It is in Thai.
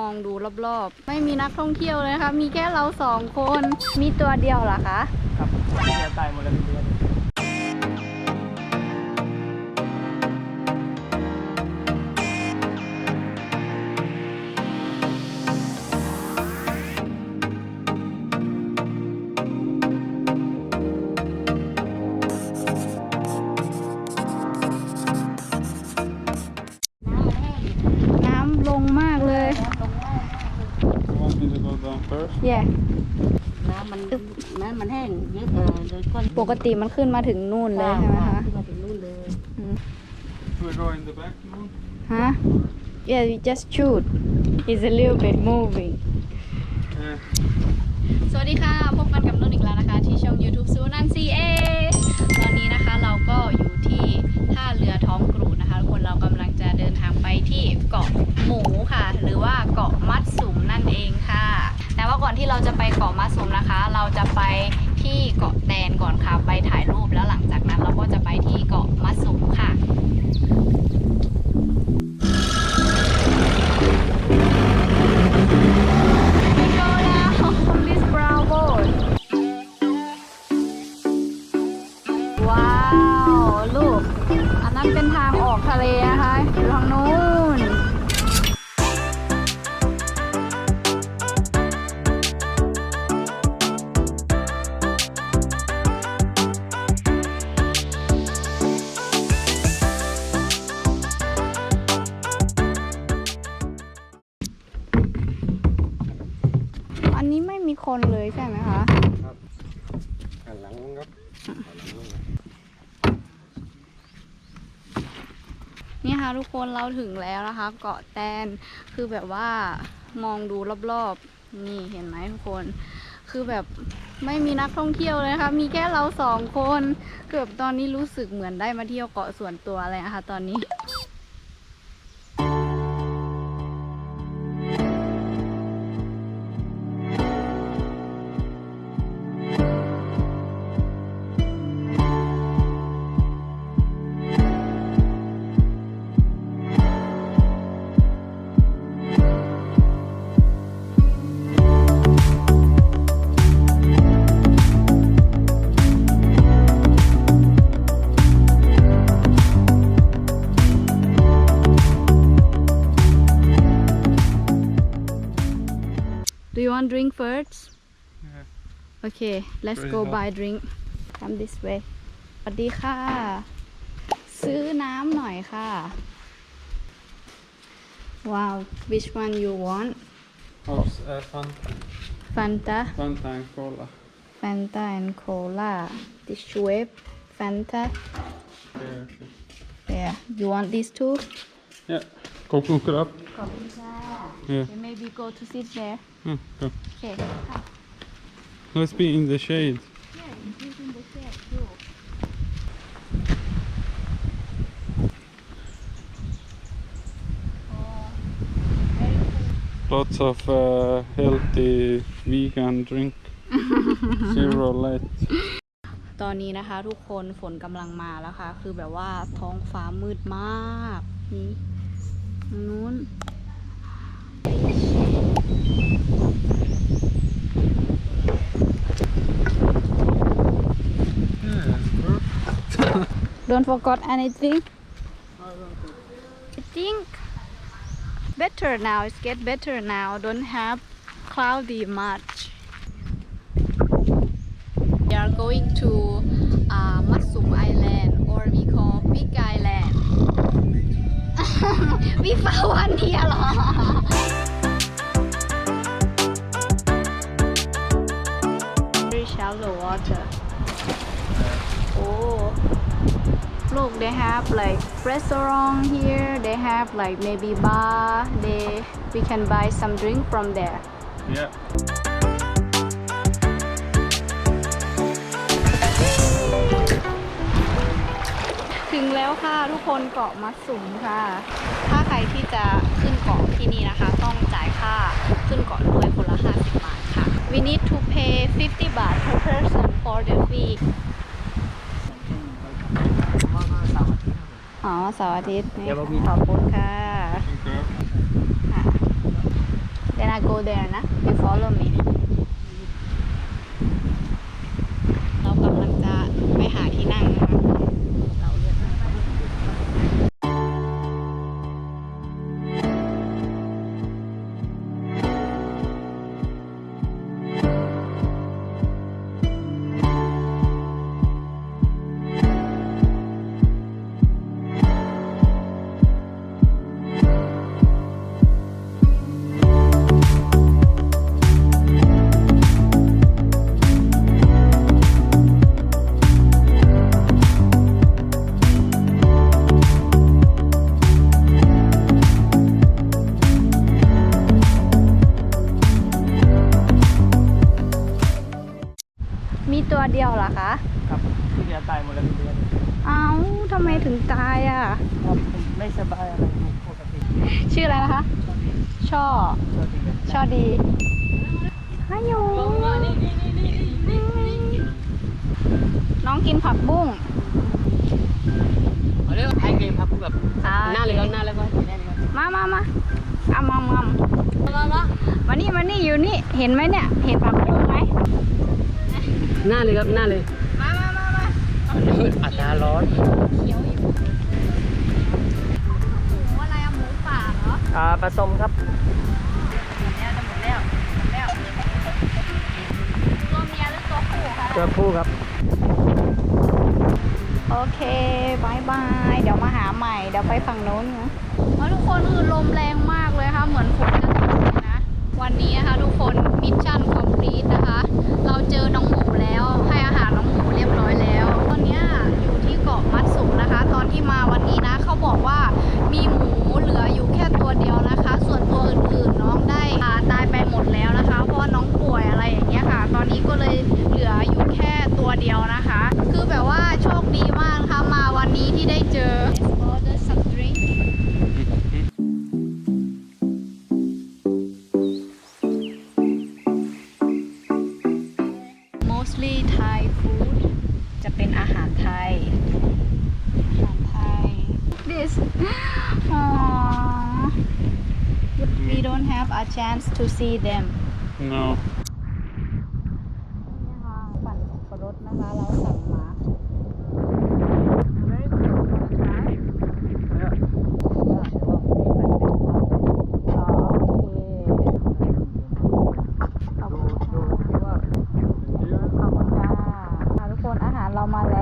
มองดูรอบๆ ไม่มีนักท่องเที่ยวเลยนะคะ มีแค่เราสองคน มีตัวเดียวเหรอคะ ครับที่จะตายหมดเลยเดือน มันน้ำมันแห้งเยอะเออโดยก้อนปกติมันขึ้นมาถึงนู่นเลยใช่ไหมคะขึ้นมาถึงนู่นเลย Should we go in the back now? ฮะ Yeah we just shoot it's a little bit moving Yeah. สวัสดีค่ะ พบกันกับ อันเป็นทางออกทะเลนะคะอยู่ทางนู้นอันนี้ไม่มีคนเลยใช่ไหมคะหันหลังครับ นี่ค่ะทุกคนเราถึงแล้วนะคะ เกาะแตนคือแบบว่ามองดูรอบๆ นี่เห็นไหมทุกคน คือแบบไม่มีนักท่องเที่ยวเลยนะคะ มีแค่เราสองคน เกือบตอนนี้รู้สึกเหมือนได้มาเที่ยวเกาะส่วนตัวเลยนะคะตอนนี้ want drink first? Yeah. Okay, let's Very go hot. buy drink. Come this way. สวัสดีค่ะ ซื้อน้ำหน่อยค่ะ Wow, which one you want? Oh, uh, Fanta. Fanta, Fanta and cola. Fanta and Cola. This wave, Fanta. Okay, okay. Yeah, you want these two? Yeah. Go cook it up. ขอบคุณค่ะ Yeah. Okay, maybe go to sit there. Hmm, go. Okay. Let's be in the shade. Yeah, it's in the shade too. Oh, very cool. Lots of uh, healthy vegan drink. Zero light. ตอนนี้นะคะ ทุกคนฝนกำลังมาแล้วค่ะ คือแบบว่าท้องฟ้ามืดมากนี่ don't forget anything? I think better now. It's get better now. Don't have cloudy much. We are going to we found one here เหรอ very shallow water oh look they have like restaurant here they have like maybe bar they we can buy some drink from there Yeah. ถึงแล้วค่ะทุกคนเกาะมัดสุมค่ะถ้าใค รที่จะขึ้นเกาะที่นี่นะคะ ต้องจ่ายค่าขึ้นเกาะด้วยคนละ 50 บาทค่ะ we need to pay 50บาท per person for the fee อ๋อเสาร์อาทิตย์นี่เดี๋ยวเรามีขอบคุณค่ะ Okay. ค่ะ I go there นะ you follow me ที่เหลือตายหมดแล้วเป็นเดือนเอ้าทำไมถึงตายอะ ครับผมไม่สบายอะไรปกติชื่ออะไรนะคะ ช่อปกติเลยช่อดีฮัลโหลน้องกินผักบุ้งเอาเรื่องไอเกมครับแบบอ่าหน้าเลยครับหน้าเลยครับหน้าเลยครับมามามาเอามามามมานี่มานี่อยู่นี่ เห็นไหมเนี่ย เห็นผักบุ้งไหมหน้าเลยครับหน้าเลยมามามามา อาจารย์ร้อนเขียวอยู่หมูอะไรอะหมูป่าเหรออ่าผสมครับหมดแล้วจะหมดแล้วหมดแล้วตัวเมียหรือตัวผู้คะตัวผู้ครับ โอเคบายบาย เดี๋ยวมาหาใหม่ เดี๋ยวไปฝั่งโน้นนะทุกคนคือลมแรงมากเลยค่ะ เหมือนฝนจะตกเลยนะ วันนี้นะคะทุกคน มิชชั่นคอมพลีทนะคะ เราเจอน้องหมูแล้วให้อาหารน้องหมูเรียบร้อยแล้ว ตอนนี้อยู่ที่เกาะมัดสุมนะคะ ตอนที่มาวันนี้นะ เขาบอกว่ามีหมูเหลืออยู่แค่ตัวเดียวนะคะ อาหารไทย this mm-hmm. we don't have a chance to see them. No. เรามาแล้ว